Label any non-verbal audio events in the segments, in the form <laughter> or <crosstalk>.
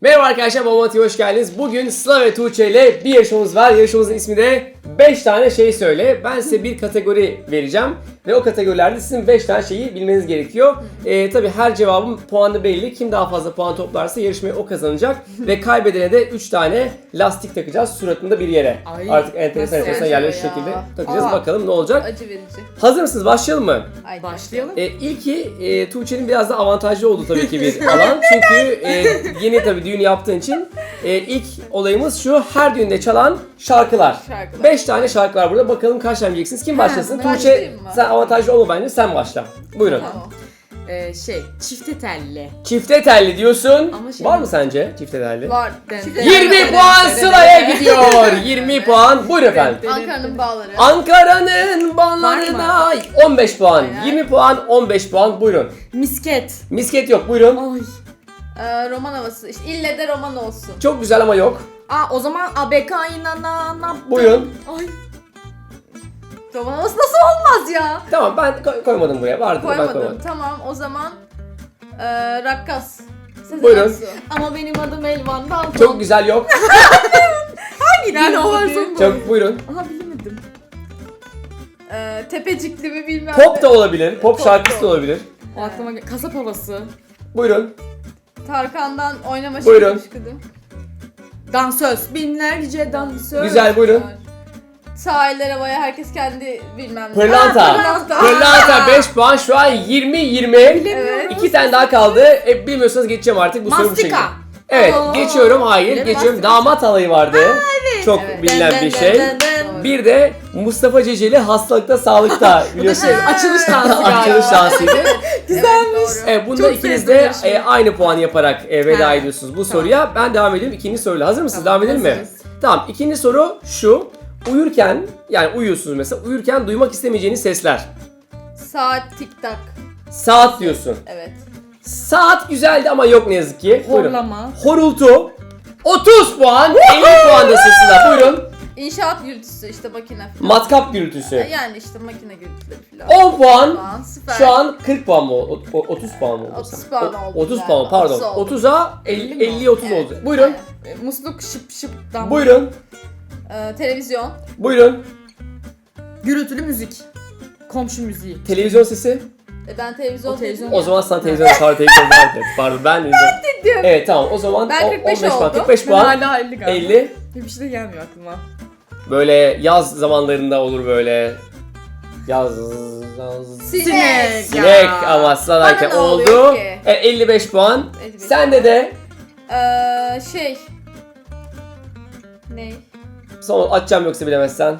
Merhaba arkadaşlar, Bomba hoş geldiniz. Bugün Sıla ve Tuğçe ile bir yarışmamız var. Yarışmamızın ismi de 5 tane şey söyle. Ben size bir kategori vereceğim. Ve o kategorilerde sizin 5 tane şeyi bilmeniz gerekiyor. Ee, tabii her cevabın puanı belli. Kim daha fazla puan toplarsa yarışmayı o kazanacak. ve kaybedene de 3 tane lastik takacağız suratında bir yere. Ay, Artık enteresan nasıl enteresan yerlere şu ya? şekilde takacağız. Aa. Bakalım ne olacak. Acı verici. Hazır mısınız? Başlayalım mı? Haydi. Başlayalım. E, ilki e, Tuğçe'nin biraz da avantajlı olduğu tabii ki bir alan. <laughs> Çünkü e, yeni tabii düğün yaptığın için e, ilk olayımız şu her düğünde çalan şarkılar. Şarkılar. 5 tane şarkı var burada. Bakalım kaç tane bileceksiniz. Kim başlasın? ben Tuğçe başlayayım mı? sen avantajlı olma bence sen başla. Buyurun. Tamam. Ee, şey, çifte telli. Çifte telli diyorsun. Ama şey- Var mı sence çifte telli? Var. Den- Çifte 20 yerler. puan Sıla'ya gidiyor. 20 puan. Buyurun efendim. Ankara'nın bağları. Ankara'nın bağlarına 15 puan. Aynen. 20 puan, 15 puan. Buyurun. Misket. Misket yok. Buyurun. Ay. Ee, roman havası. İşte ille de roman olsun. Çok güzel ama yok. Aa o zaman ABK inanana. Buyurun. Ay. Roman havası nasıl olmaz ya? Tamam ben koy- koymadım buraya. Vardı ben Koymadım. koymadım. Tamam o zaman ee, rakkas. Sezen Buyurun. Aksu. Ama benim adım Elvan Dalton. Çok güzel yok. yani o varsa bu. Çok buyurun. Aha bilemedim. Ee, tepecikli mi bilmem Pop da olabilir. Pop Pop şarkısı da olabilir. O aklıma gel- Kasap havası. Buyurun. Tarkan'dan oynama Buyurun. şarkı Dansöz. Binlerce dansöz. Güzel buyurun. Sahiller havaya herkes kendi bilmem ne. Pırlanta. Pırlanta. Pırlanta 5 puan şu an 20 20. Evet. İki tane daha kaldı. E, bilmiyorsanız geçeceğim artık bu soru bu şekilde. Mastika. Evet Aa. geçiyorum. Hayır Evet, geçiyorum. Damat alayı vardı. Çok bilinen bir şey. Bir de Mustafa Ceceli hastalıkta sağlıkta <laughs> Bu da biliyorsun. şey <laughs> açılış dansı galiba. Açılış dansıydı. <laughs> Güzelmiş. Evet, doğru. Evet bunda Çok ikiniz sevdim de yarışmayı. e, aynı puan yaparak e, veda Ha. ediyorsunuz bu soruya. Ben devam ediyorum ikinci soruyla. Hazır mısınız? Tamam, devam edelim mi? hazırız. Tamam ikinci soru şu. Uyurken yani uyuyorsunuz mesela uyurken duymak istemeyeceğiniz sesler. Saat tik tak. Saat diyorsun. Evet. Saat güzeldi ama yok ne yazık ki. Buyurun. Horlama. Horultu. 30 puan. 50 puan da sesler. Buyurun. İnşaat gürültüsü işte makine falan. Matkap gürültüsü. Yani işte makine gürültüleri falan. 10 puan. Puan, süper. Şu an 40 puan mı? O- o- 30 puan mı oldu? 30 puan O- oldu 30 galiba. puan pardon. 30 oldu. 30'a 50 50 mi 50'ye 30 Evet. oldu. Buyurun. Aynen. E, Musluk şıp şıp dam. Buyurun. Ee, televizyon. Buyurun. Gürültülü müzik. Komşu müziği. Televizyon sesi. E, ben televizyon, O televizyon- O zaman sana televizyon <laughs> pardon televizyon vardı. Pardon ben televizyon. diyorum. Evet tamam o zaman Ben o- 45 15 puan. oldu. 45 Ben puan. hala 50 galiba. 50. Bir şey de gelmiyor aklıma. Böyle yaz zamanlarında olur böyle. Yaz, yaz. Sinek. Sinek. Ya. ama Bana ne oldu. ki? Evet, 55 puan. 55 Sende de Ee, şey. Ne? son açacağım yoksa bilemezsen.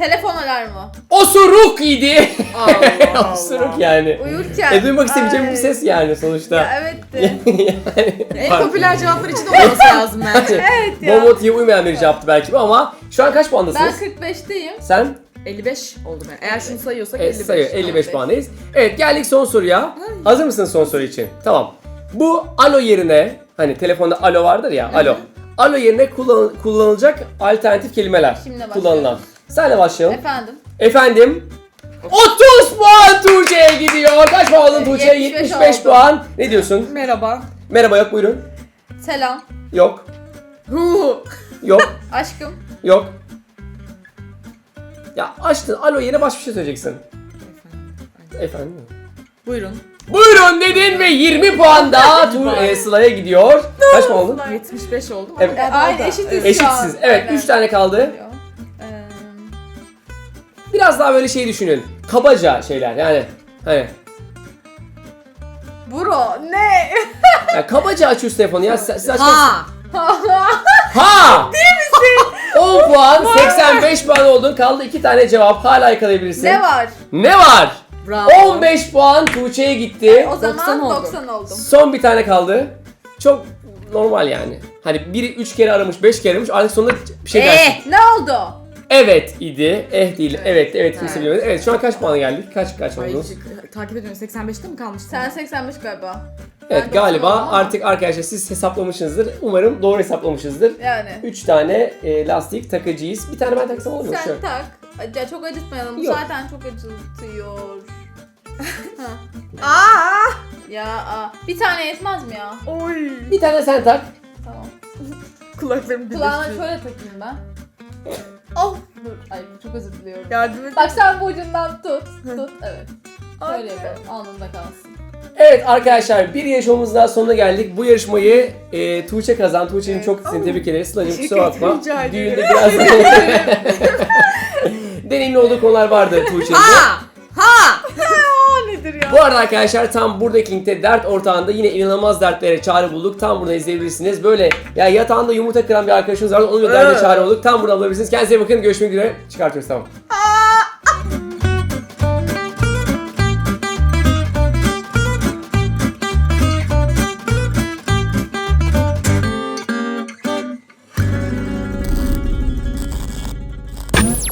Telefon alarmı. Osuruk idi. Allah <laughs> Osuruk yani. Uyurken. E duymak istemeyeceğim bir ses yani sonuçta. Ya evet de. <laughs> yani, En popüler cevaplar için de olması <laughs> lazım bence. evet ya. Bomoti'ye uymayan bir cevaptı belki bu ama şu an kaç puandasınız? Ben 45'teyim. Sen 55 oldu ben. Eğer şunu sayıyorsak e, 55. sayı 55 Tamam, puandayız. Evet geldik son soruya. Hazır mısın son soru için? Tamam. Bu alo yerine hani telefonda alo vardır ya alo. Alo yerine kullan- kullanılacak alternatif kelimeler Kimle başlayalım? kullanılan. Senle başlayalım. Efendim. Efendim 30 puan Tuğçe'ye gidiyor. Kaç puan aldın Tuğçe? 75 75 oldu. puan. Ne diyorsun? Merhaba. Merhaba yok buyurun. Selam. Yok. Hu. Yok. <laughs> Aşkım. Yok. Ya açtın alo yerine başka bir şey söyleyeceksin. Efendim. Buyurun. Buyurun dedin ve 20 puan daha Tuğ e, Sıla'ya gidiyor. Kaç puan oldu? 75 oldu? Evet. Aynı eşitiz. Eşitsiz. Evet Aynen. 3 tane kaldı. Ee, Biraz daha böyle şey düşünün. Kabaca şeyler yani. Hani. bro ne? Ya kabaca açıyorsun telefonu ya. Siz, siz açmaz- Ha. <laughs> Ha! Değil misin? <laughs> 10 puan, 85 puan oldun. Kaldı 2 tane cevap. Hala yakalayabilirsin. ne var? Ne var? Bravo. 15 puan Tuğçe'ye gitti. O zaman 90 oldu. 90 oldum. Son bir tane kaldı. Çok normal yani. Hani biri 3 kere aramış, 5 kere aramış. Artık sonunda bir şey dersin. Eh, ne oldu? Evet idi. Eh değil. Evet, evet kimse Evet. bilemedi. Evet şu an kaç puana geldik? Kaç kaç Ay, oldunuz? takip ediyorum. 85'te mi kalmıştın? Sen 85 galiba. Evet Ben galiba 90 oldum ama- artık arkadaşlar siz hesaplamışsınızdır. Umarım doğru hesaplamışızdır. Yani. 3 tane e, lastik takacağız. Bir tane ben taksam olur mu? Şu. Sen tak. Ya çok acıtmayalım. Bu Yok. zaten çok acıtıyor. <laughs> Ha. Aa! Ya aa, bir tane yetmez mi ya? Oy. Bir tane sen tak. Tamam. <laughs> Kulaklarım Kulağına şöyle takayım ben. Oh! Dur. Ay çok özür diliyorum. Yardım et. Bak sen bu ucundan tut. Tut. Evet. Şöyle yapalım. Alnında kalsın. Evet arkadaşlar bir yarışmamızın daha sonuna geldik. Bu yarışmayı e, Tuğçe kazandı. Tuğçe'nin Evet. çok seni tebrik ederiz. Sıla'cığım Teşekkür kusura bakma. ederim, rica ederim. Düğünde biraz <laughs> deneyimli olduğu konular vardı Tuğçe'nin de. Nedir ya? Bu arada arkadaşlar tam buradaki linkte dert ortağında yine inanılmaz dertlere çare bulduk. Tam burada izleyebilirsiniz. Böyle ya yatağında yumurta kıran bir arkadaşımız var. Onun da derdine Evet. çare bulduk. Tam burada bulabilirsiniz. Kendinize iyi bakın. Görüşmek üzere. Çıkartıyoruz tamam.